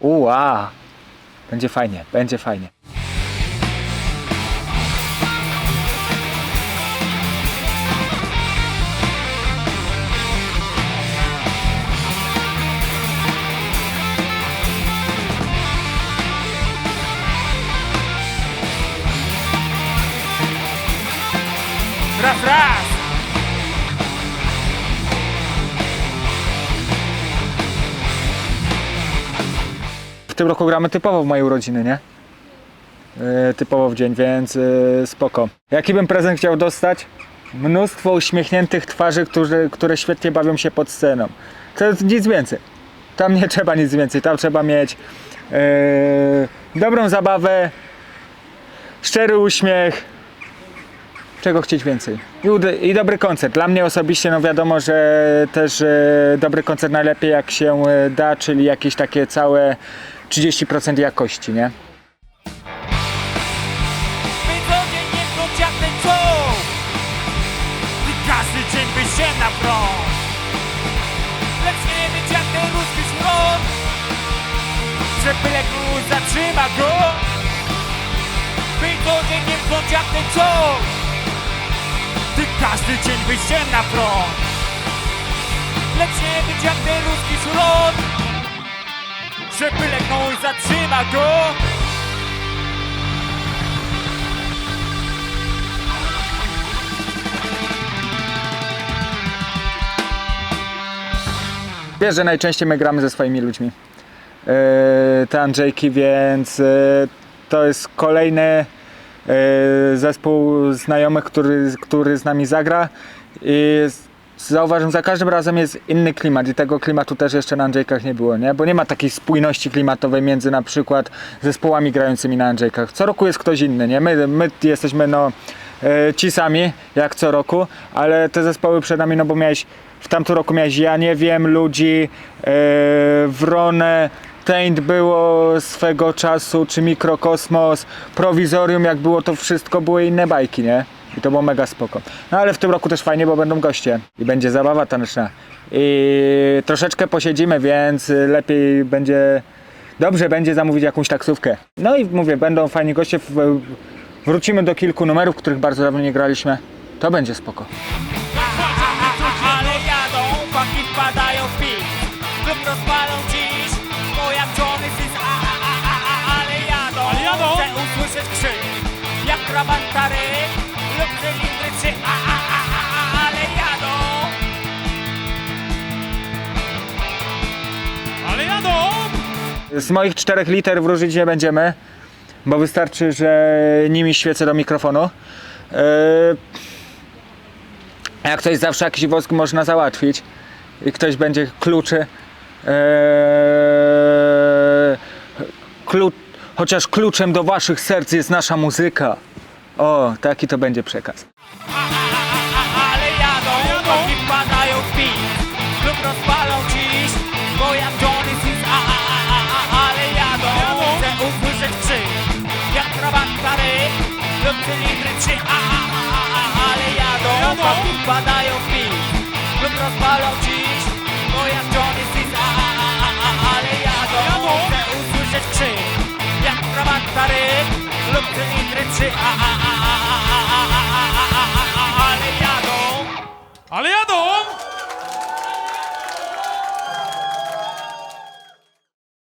Ua! Będzie fajnie, będzie fajnie. Raz, raz! W tym roku gramy typowo w moje urodziny, nie? Yy, typowo w dzień, więc yy, spoko. Jaki bym prezent chciał dostać? Mnóstwo uśmiechniętych twarzy, którzy, które świetnie bawią się pod sceną. To jest nic więcej. Tam nie trzeba nic więcej. Tam trzeba mieć yy, dobrą zabawę, szczery uśmiech. Czego chcieć więcej? I, I dobry koncert. Dla mnie osobiście, no wiadomo, że też e, dobry koncert najlepiej jak się e, da, czyli jakieś takie całe 30% jakości, nie? Każdy dzień wyjście na front Lecz nie być jak ten ruski smrok Że byle zatrzyma go My codziennie w kąciach ten czoł Ty każdy dzień wyjście na front Lecz nie być jak ten ruski smrok Że byle kogoś zatrzyma go Wiesz, że najczęściej my gramy ze swoimi ludźmi. Yy, te Andrzejki, więc yy, to jest kolejny yy, zespół znajomych, który, który z nami zagra. I zauważam, za każdym razem jest inny klimat i tego klimatu też jeszcze na Andrzejkach nie było, nie? Bo nie ma takiej spójności klimatowej między na przykład zespołami grającymi na Andrzejkach. Co roku jest ktoś inny, nie? My, my jesteśmy no e, ci sami, jak co roku, ale te zespoły przed nami, no bo miałeś, w tamtym roku miałeś Ja Nie Wiem, Ludzi, e, Wronę, Taint było swego czasu, czy Mikrokosmos, Prowizorium, jak było to wszystko, były inne bajki, nie? I to było mega spoko. No ale w tym roku też fajnie, bo będą goście i będzie zabawa taneczna. I troszeczkę posiedzimy, więc lepiej będzie, dobrze będzie zamówić jakąś taksówkę. No i mówię, będą fajni goście, wrócimy do kilku numerów, których bardzo dawno nie graliśmy. To będzie spoko. Lub cylindry trzy a, a, a, a, a, ale jadą Ale jadą! Z moich czterech liter wróżyć nie będziemy, bo wystarczy, że nimi świecę do mikrofonu. Yy, Jak ktoś zawsze jakiś wosk można załatwić i ktoś będzie kluczy. Yy, klu, chociaż kluczem do waszych serc jest nasza muzyka. O, taki to będzie przekaz. Ale jadą, paki wpadają w pit Lub rozpalą dziś Moja Johnny sis a, a, a, a, a, ale jadą Chcę usłyszeć krzyk Jak krabantary Lub cylindry trzy a, a, a, a, a, ale jadą Jadą. Paki wpadają w pit Lub rozpalą dziś Moja Johnny sis a, a, a, a, a, ale jadą Jadą. Chcę usłyszeć krzyk Jak krabantary Lub cylindry trzy a, a,